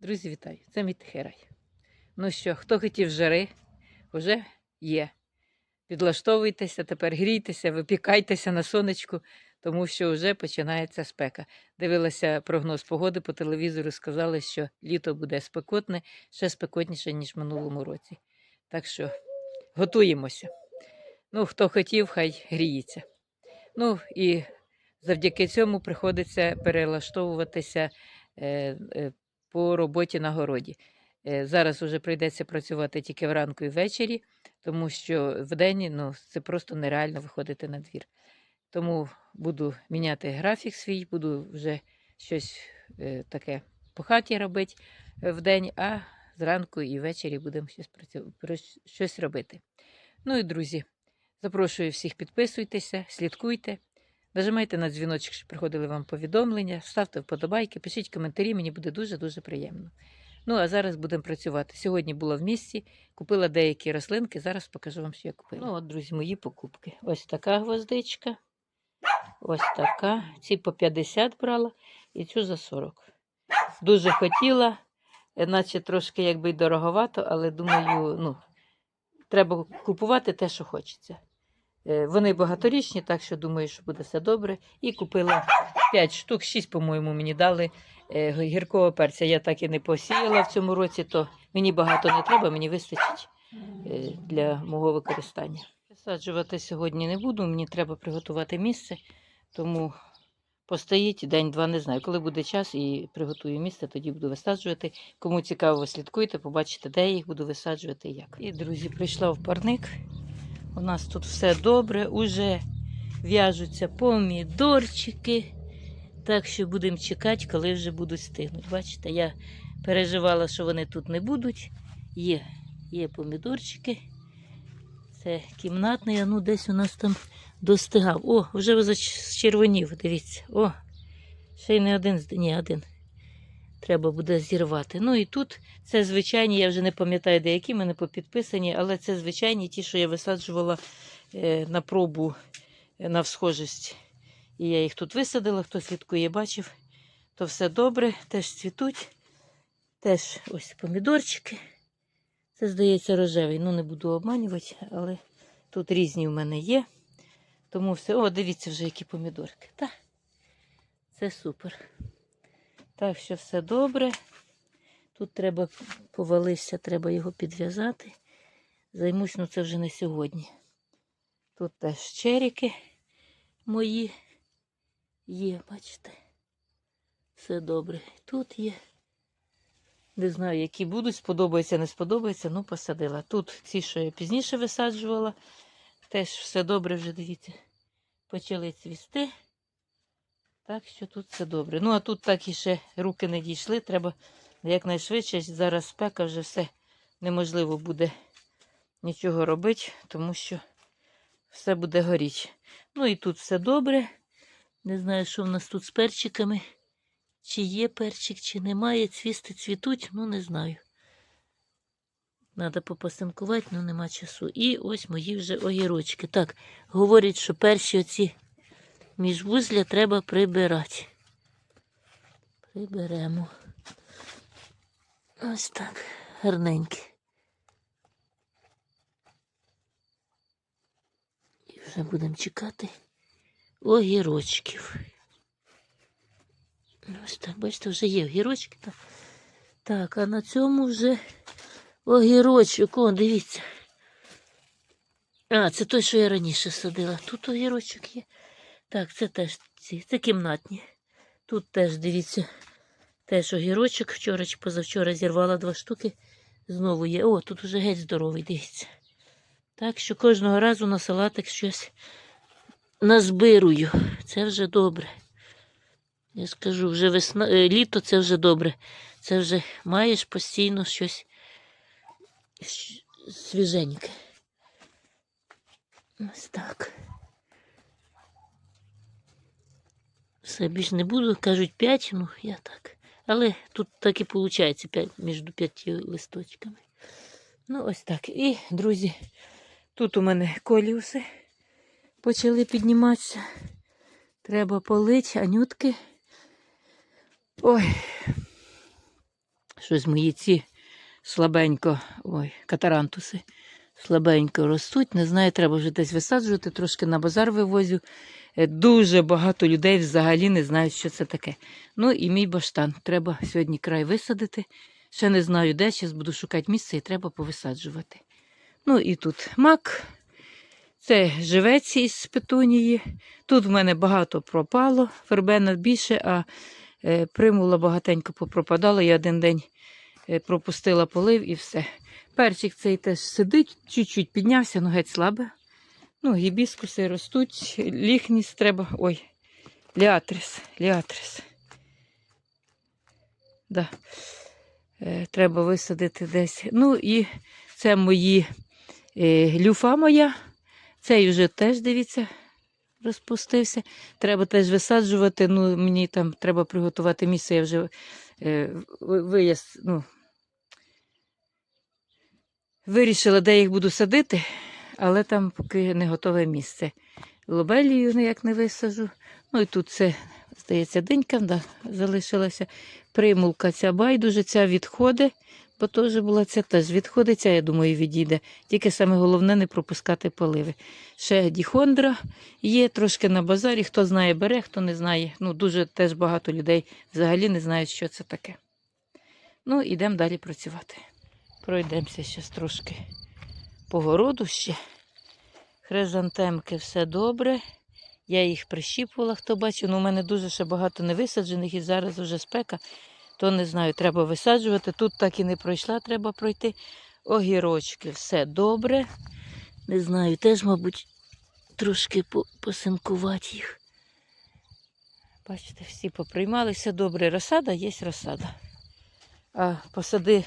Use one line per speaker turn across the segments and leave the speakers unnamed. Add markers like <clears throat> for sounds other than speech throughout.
Друзі, вітаю! Це мій тихий рай. Ну що, хто хотів жари, вже є. Підлаштовуйтеся, тепер грійтеся, випікайтеся на сонечку, тому що вже починається спека. Дивилася прогноз погоди по телевізору, сказали, що літо буде спекотне, ще спекотніше, ніж в минулому році. Так що готуємося. Ну, хто хотів, хай гріється. Ну і завдяки цьому приходиться перелаштовуватися е, е, по роботі на городі. Е, Зараз вже прийдеться працювати тільки вранку і ввечері, тому що вдень ну, це просто нереально виходити на двір. Тому буду міняти графік свій, буду вже щось е, таке по хаті робити е, вдень, а зранку і ввечері будемо щось, працю... щось робити. Ну і друзі, запрошую всіх підписуйтеся, слідкуйте. Нажимайте на дзвіночок, щоб приходили вам повідомлення, ставте вподобайки, пишіть коментарі, мені буде дуже-дуже приємно. Ну, а зараз будемо працювати. Сьогодні була в місті, купила деякі рослинки, зараз покажу вам, що я купила. Ну, от, друзі, мої покупки. Ось така гвоздичка, ось така. Ці по 50 брала і цю за 40. Дуже хотіла, е, наче трошки якби й дороговато, але думаю, ну, треба купувати те, що хочеться. Е, Вони багаторічні, так що думаю, що буде все добре. І купила 5 штук, 6, по-моєму, мені дали е, гіркого перця. Я так і не посіяла в цьому році, то мені багато не треба, мені вистачить е, для мого використання. Висаджувати сьогодні не буду, мені треба приготувати місце, тому постоїть день-два, не знаю. Коли буде час і приготую місце, тоді буду висаджувати. Кому цікаво, слідкуйте, побачите, де я їх буду висаджувати і як. І, друзі, прийшла в парник. У нас тут все добре, уже в'яжуться помідорчики. Так що будемо чекати, коли вже будуть стигнути. Бачите, я переживала, що вони тут не будуть. Є, є помідорчики. Це кімнатний, а ну десь у нас там достигав. О, вже зачервонів, дивіться. О, ще й не один, ні, один. Треба буде зірвати. Ну і тут це звичайні, я вже не пам'ятаю, деякі мене попідписані, але це звичайні ті, що я висаджувала е, на пробу е, на всхожість. І я їх тут висадила, хто слідкує, бачив, то все добре, теж цвітуть. Теж ось помідорчики. Це, здається, рожевий. Ну, не буду обманювати, але тут різні в мене є. Тому все. О, дивіться вже, які помідорки. Та, це супер. Так що все добре. Тут треба повалився, треба його підв'язати. Займусь, ну це вже не сьогодні. Тут теж черіки мої є, бачите. Все добре. Тут є. Не знаю, які будуть, сподобається, не сподобається, ну посадила. Тут ці, що я пізніше висаджувала, теж все добре вже, дивіться, почали цвісти. Так що тут все добре. Ну, а тут так і ще руки не дійшли. Треба якнайшвидше. Зараз спека вже все неможливо буде нічого робити, тому що все буде горіти. Ну і тут все добре. Не знаю, що в нас тут з перчиками. Чи є перчик, чи немає. Цвісти цвітуть, ну не знаю. Треба попасинкувати, ну нема часу. І ось мої вже огірочки. Так, говорять, що перші оці міжвузля треба прибирати. Приберемо. Ось так, гарненькі. І вже будемо чекати огірочків. Ось так, бачите, вже є огірочки. Так, так а на цьому вже огірочок. О, дивіться. А, це той, що я раніше садила. Тут огірочок є. Так, це теж ці, це кімнатні. Тут теж, дивіться, теж огірочок. Вчора чи позавчора зірвала два штуки. Знову є. О, тут уже геть здоровий, дивіться. Так що кожного разу на салатик щось назбирую. Це вже добре. Я скажу, вже весна, е, літо це вже добре. Це вже маєш постійно щось свіженьке. Ось так. Все більш не буду, кажуть 5, ну я так. Але тут так і виходить 5, між п'яти листочками. Ну, ось так. І, друзі, тут у мене коліуси почали підніматися. Треба полити, анютки. Ой. Щось мої ці слабенько, ой, катарантуси слабенько ростуть. Не знаю, треба вже десь висаджувати, трошки на базар вивозю. Е, Дуже багато людей взагалі не знають, що це таке. Ну і мій баштан. Треба сьогодні край висадити. Ще не знаю, де, зараз буду шукати місце і треба повисаджувати. Ну і тут мак. Це живець із петунії. Тут в мене багато пропало, вербена більше, а е, примула багатенько попропадала. Я один день е, пропустила полив і все. Перчик цей теж сидить, чуть-чуть піднявся, ну геть слабе. Ну, гібіскуси ростуть, ліхніс треба. Ой, ліатрис, ліатрис. Да. Е, треба висадити десь. Ну і це мої е, люфа моя. Цей вже теж, дивіться, розпустився. Треба теж висаджувати. Ну, мені там треба приготувати місце. Я вже е, вияс, ну, вирішила, де їх буду садити, але там поки не готове місце. Лобелію ніяк не висажу. Ну і тут це, здається, динька да, залишилася. Примулка ця байдуже, ця відходить, бо теж була ця теж відходить, я думаю, відійде. Тільки саме головне не пропускати поливи. Ще діхондра є трошки на базарі. Хто знає, бере, хто не знає. Ну, дуже теж багато людей взагалі не знають, що це таке. Ну, ідемо далі працювати. Пройдемося зараз трошки по городу ще. Хризантемки все добре. Я їх прищіпувала, хто бачив. Ну, у мене дуже ще багато не висаджених і зараз вже спека, то не знаю, треба висаджувати. Тут так і не пройшла, треба пройти. Огірочки, все добре. Не знаю, теж, мабуть, трошки по- посимкувати їх. Бачите, всі поприймалися добре. Розсада є розсада. А посади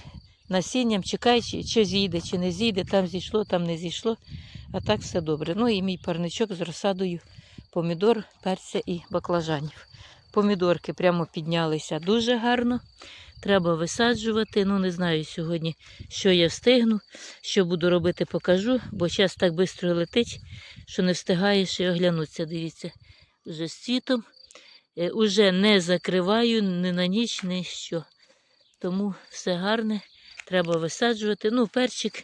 насінням, чекай, чи, чи зійде, чи не зійде, там зійшло, там не зійшло. А так все добре. Ну і мій парничок з розсадою помідор, перця і баклажанів. Помідорки прямо піднялися дуже гарно. Треба висаджувати. Ну, не знаю сьогодні, що я встигну. Що буду робити, покажу, бо час так швидко летить, що не встигаєш і оглянутися. Дивіться, вже з цвітом. Е, Уже не закриваю ні на ніч, ні що. Тому все гарне. Треба висаджувати. Ну, перчик,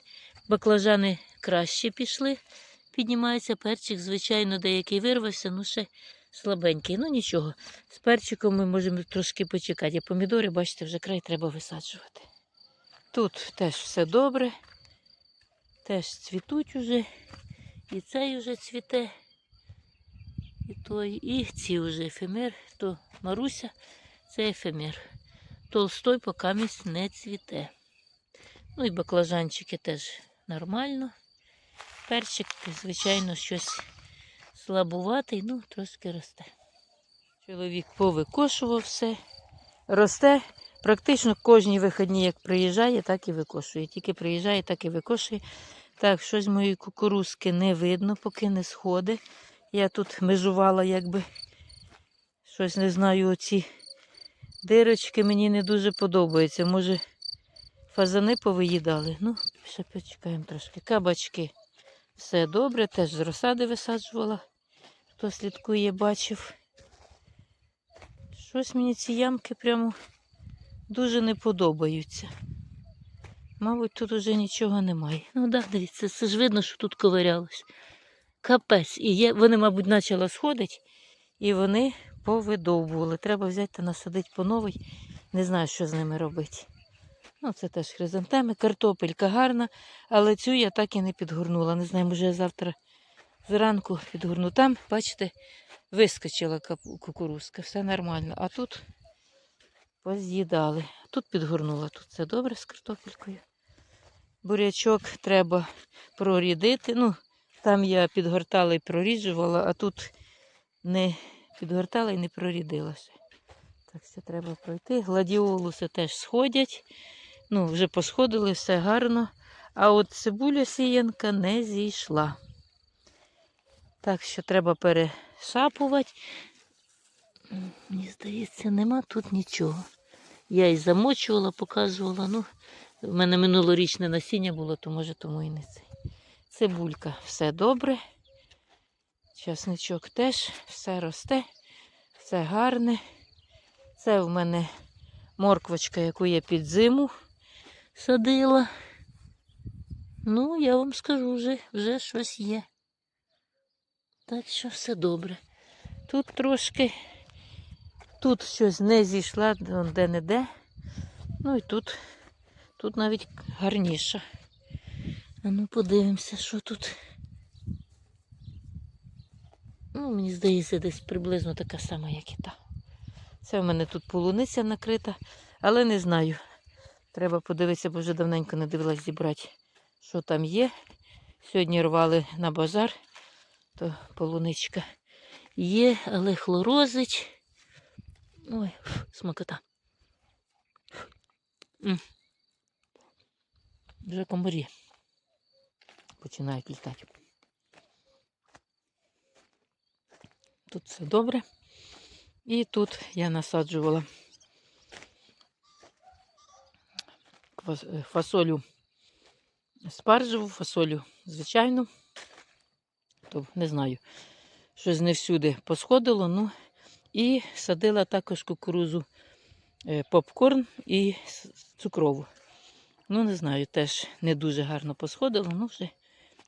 баклажани краще пішли. Піднімається перчик, звичайно, деякий вирвався, ну ще слабенький. Ну нічого. З перчиком ми можемо трошки почекати. А помідори, бачите, вже край треба висаджувати. Тут теж все добре. Теж цвітуть уже. І цей уже цвіте. І той, і ці вже ефемер, то Маруся, це ефемер. Толстой поки місць не цвіте. Ну і баклажанчики теж нормально. Перчик, звичайно, щось слабуватий, ну, трошки росте. Чоловік повикошував все. Росте практично кожні вихідні, як приїжджає, так і викошує. Тільки приїжджає, так і викошує. Так, щось моєї кукурузки не видно, поки не сходить. Я тут межувала, якби щось не знаю, оці дирочки мені не дуже подобаються. Може, фазани повиїдали. Ну, ще почекаємо трошки. Кабачки. Все добре, теж з розсади висаджувала. Хто слідкує, бачив. Щось мені ці ямки прямо дуже не подобаються. Мабуть, тут уже нічого немає. Ну так, да, дивіться, це ж видно, що тут ковирялось. Капець. І є, вони, мабуть, почали сходити, і вони повидовбували. Треба взяти та насадити по новій. Не знаю, що з ними робити. Ну, це теж хризантеми, картопелька гарна, але цю я так і не підгорнула. Не знаю, може я завтра зранку підгорну. Там, бачите, вискочила кукурузка, все нормально. А тут поз'їдали. Тут підгорнула, тут все добре з картопелькою. Бурячок треба прорідити. Ну, там я підгортала і проріджувала, а тут не підгортала і не прорідилася. Так це треба пройти. Гладіолуси теж сходять. Ну, вже посходили, все гарно. А от цибуля сіянка не зійшла. Так що треба перешапувати. Мені здається, нема тут нічого. Я і замочувала, показувала. Ну, в мене минулорічне насіння було, то може тому і не це. Цибулька, все добре. Часничок теж, все росте, все гарне. Це в мене морквочка, яку я під зиму садила. Ну, я вам скажу, вже, вже щось є. Так що все добре. Тут трошки, тут щось не зійшла де-не-де. Ну і тут, тут навіть гарніше. А ну подивимося, що тут. Ну, мені здається, десь приблизно така сама, як і та. Це в мене тут полуниця накрита, але не знаю. Треба подивитися, бо вже давненько не дивилась зібрати, що там є. Сьогодні рвали на базар, то полуничка є, але хлорозить. Ой, смакота. Вже комарі починають літати. Тут все добре. І тут я насаджувала квас- е, фасолю спаржеву, фасолю звичайну. То не знаю, щось не всюди посходило. Ну, і садила також кукурузу е, попкорн і цукрову. Ну, не знаю, теж не дуже гарно посходило, ну вже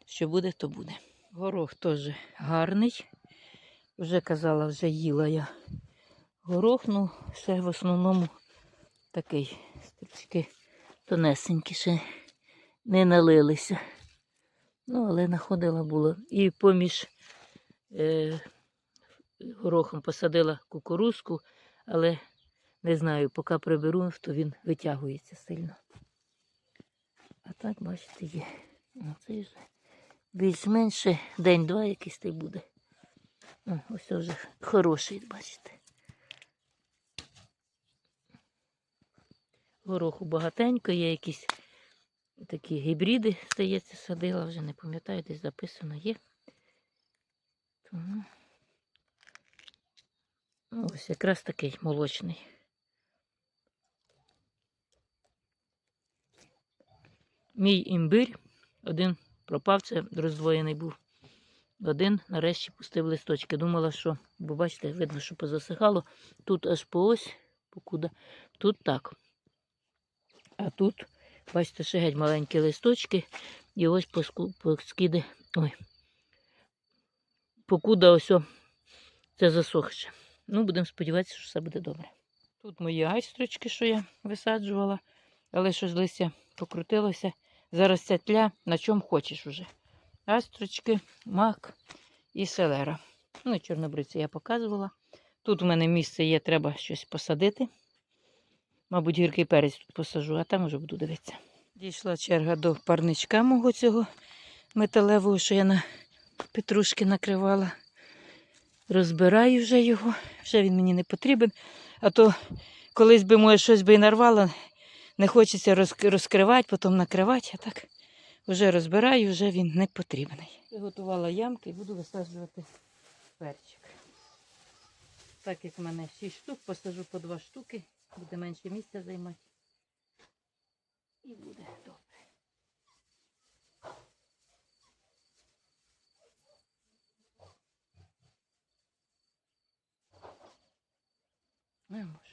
що буде, то буде. Горох теж гарний. Вже казала, вже їла я горох, ну ще в основному такий стрічки тонесенькі, ще не налилися. Ну, але находила було. І поміж е, горохом посадила кукурузку, але не знаю, поки приберу, то він витягується сильно. А так, бачите, є. Оце вже більш-менш день-два якийсь та й буде. О, ось це вже хороший, бачите. Гороху багатенько, є якісь такі гібриди, здається, садила, вже не пам'ятаю, десь записано є. Тому... ну, Ось якраз такий молочний. Мій імбир, один пропав, це роздвоєний був. Один нарешті пустив листочки. Думала, що, бо бачите, видно, що позасихало. Тут аж по ось, покуда. Тут так. А тут, бачите, ще геть маленькі листочки. І ось поскиди. Ой. Покуда ось це засохше. Ну, будемо сподіватися, що все буде добре. Тут мої айстрочки, що я висаджувала, але щось листя покрутилося. Зараз ця тля на чому хочеш уже. Астрочки, мак і селера. Ну, і чорнобриці я показувала. Тут у мене місце є, треба щось посадити. Мабуть, гіркий перець тут посажу, а там вже буду дивитися. Дійшла черга до парничка мого цього металевого, що я на петрушки накривала. Розбираю вже його, вже він мені не потрібен. А то колись би моє щось би і нарвало, не хочеться розкривати, потім накривати, а так вже розбираю, вже він не потрібний. Приготувала ямки і буду висаджувати перчик. Так як в мене 6 штук, посажу по 2 штуки, буде менше місця займати. І буде добре. Не може.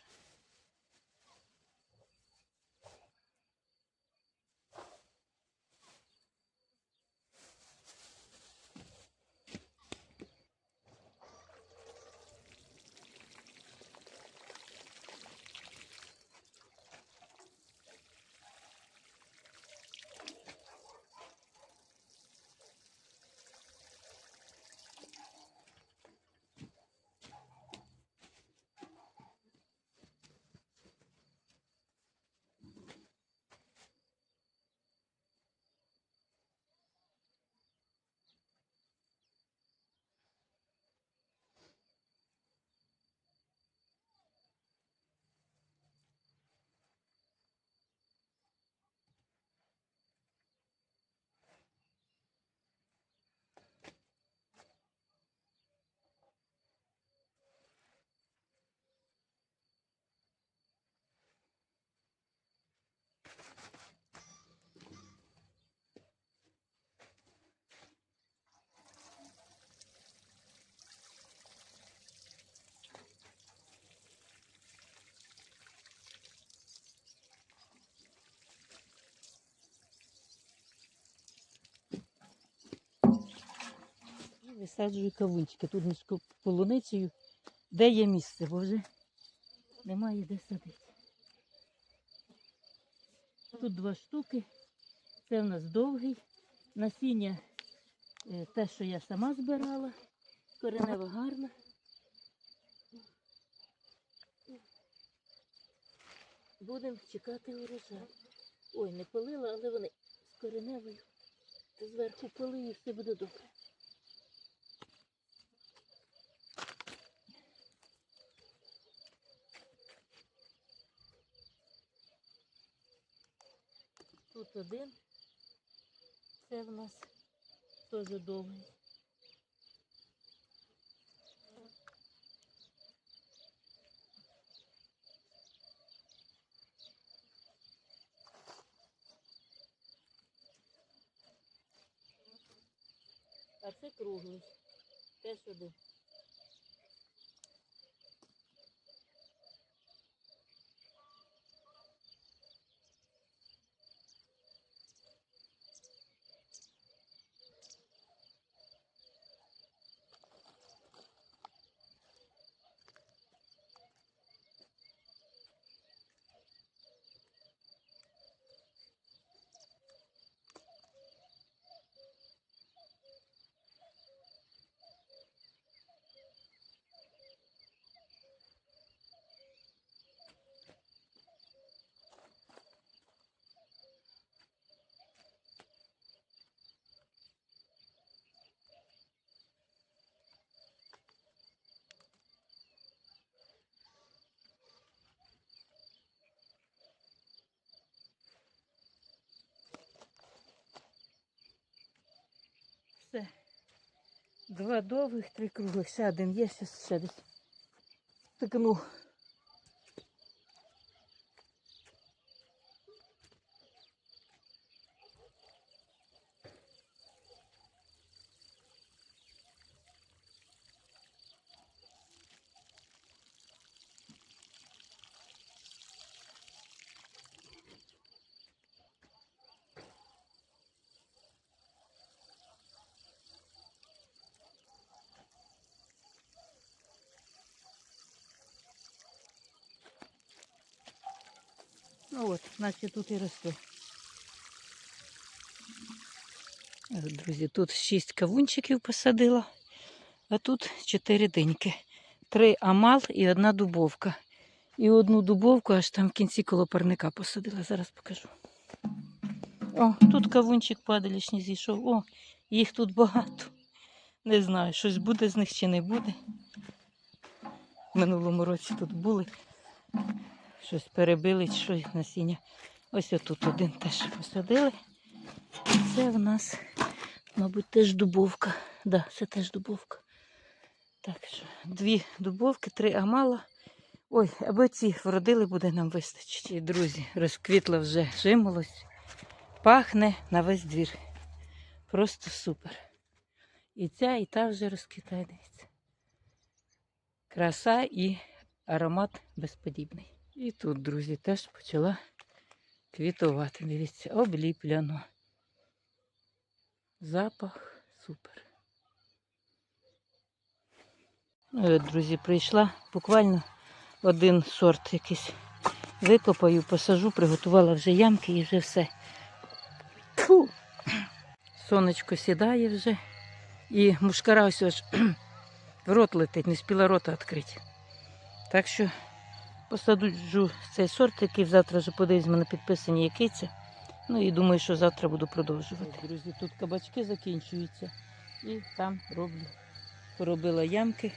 Висаджую кавунчики. Тут між полуницею, де є місце, бо вже немає де садити. Тут два штуки. Це в нас довгий. Насіння е, те, що я сама збирала. Коренева гарна. Будемо чекати урожай. Ой, не полила, але вони з кореневою. Зверху полию, все буде добре. Тут один. Це в нас теж довгий. А це круглий. Теж один. Все. Два довгих, три круглих. Ще один є, ще, ще десь. Тикну. Ну от, наче тут і росте. Друзі, тут шість кавунчиків посадила, а тут чотири диньки. Три амал і одна дубовка. І одну дубовку аж там в кінці коло парника посадила. Зараз покажу. О, тут кавунчик падалішній зійшов. О, їх тут багато. Не знаю, щось буде з них чи не буде. В минулому році тут були. Щось перебили, щось насіння. Ось отут один теж посадили. Це в нас, мабуть, теж дубовка. Да, це теж дубовка. Так що, дві дубовки, три амала. Ой, аби ці вродили, буде нам вистачить. І, друзі, розквітла вже жимолость. Пахне на весь двір. Просто супер. І ця, і та вже розквітає, дивіться. Краса і аромат безподібний. І тут, друзі, теж почала квітувати. Дивіться, обліпляно. Запах супер. Ну, от, друзі, прийшла буквально один сорт якийсь. Викопаю, посажу, приготувала вже ямки і вже все. Фу. Сонечко сідає вже. І мушкара ось аж <clears throat> в рот летить, не спіла рота відкрити. Так що посаджу цей сорт, який завтра вже подивись, мене підписані який. Ну і думаю, що завтра буду продовжувати. Друзі, тут кабачки закінчуються. І там роблю. Поробила ямки,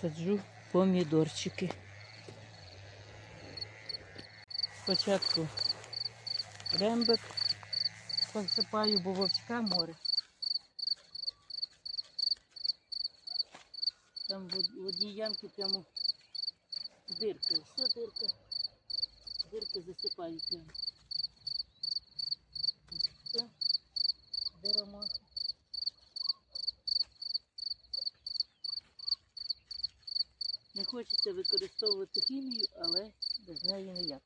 саджу помідорчики. Спочатку рембик посипаю, бо вовчка море. Там в одній ямці прямо дирка. Все дирка. Дирки засипаю прямо. Все. Дерома. Не хочеться використовувати хімію, але без неї ніяк.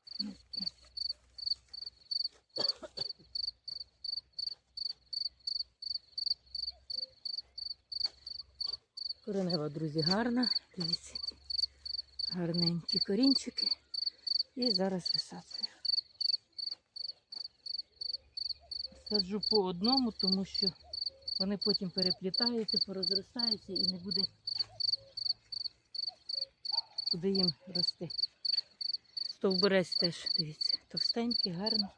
Коренева, друзі, гарна. Дивіться, гарненькі корінчики. І зараз висаджую. Саджу по одному, тому що вони потім переплітаються, порозростаються і не буде куди їм рости. Стовбурець теж, дивіться, товстенький, гарний.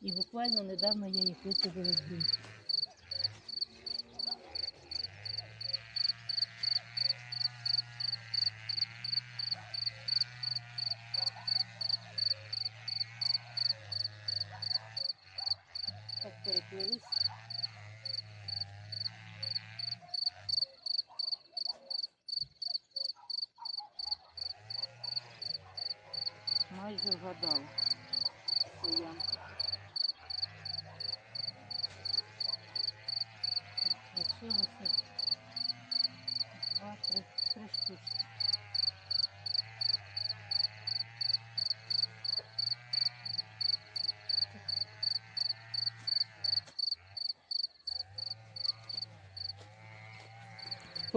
І буквально недавно я їх висадила в ґрунт. Так переплились. Майже вгадала. Це ямка. Лишилося два, три, три штучки.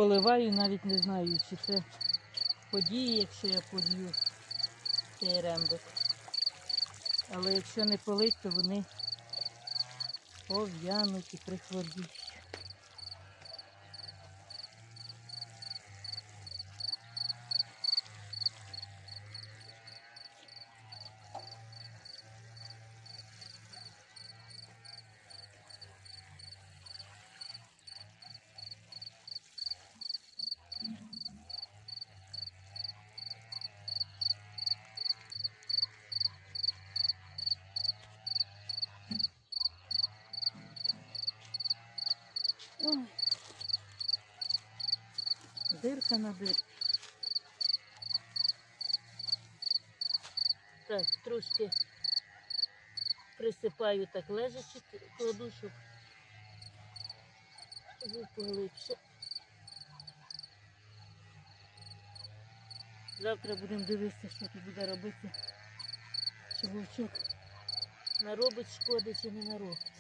Поливаю, навіть не знаю, чи це події, якщо я полью цей рембик. Але якщо не полить, то вони пов'януть і прихворіють. На. Так, трошки присипаю так лежачи, кладу, щоб був поглибше. Завтра будемо дивитися, що тут буде робити. Чи вовчок наробить шкоди, чи не наробить.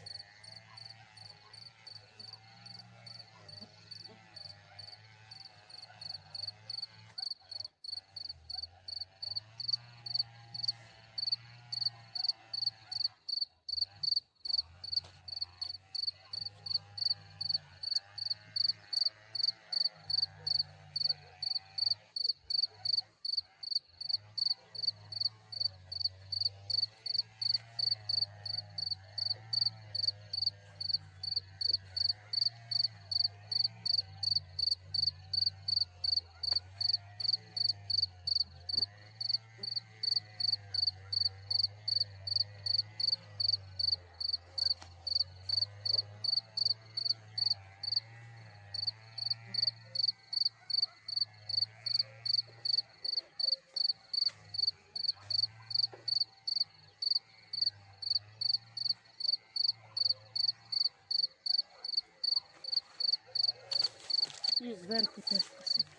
І зверху теж посиплю.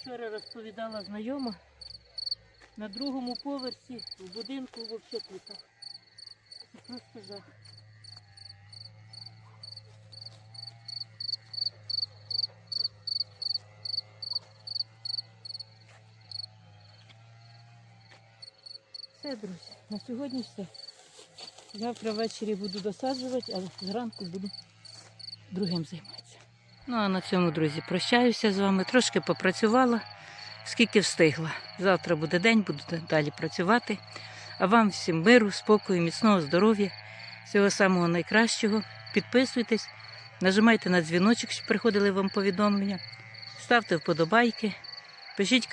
Вчора розповідала знайома, на другому поверсі в будинку взагалі квітах. Це просто жах. Все, друзі, на сьогодні все. Завтра ввечері буду досаджувати, а зранку буду другим займатися. Ну а на цьому, друзі, прощаюся з вами. Трошки попрацювала, скільки встигла. Завтра буде день, буду далі працювати. А вам всім миру, спокою, міцного здоров'я, всього самого найкращого. Підписуйтесь, нажимайте на дзвіночок, щоб приходили вам повідомлення. Ставте вподобайки, пишіть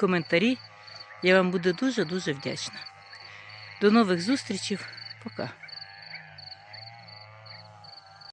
коментарі. Я вам буду дуже-дуже вдячна. До нових зустрічей. Пока.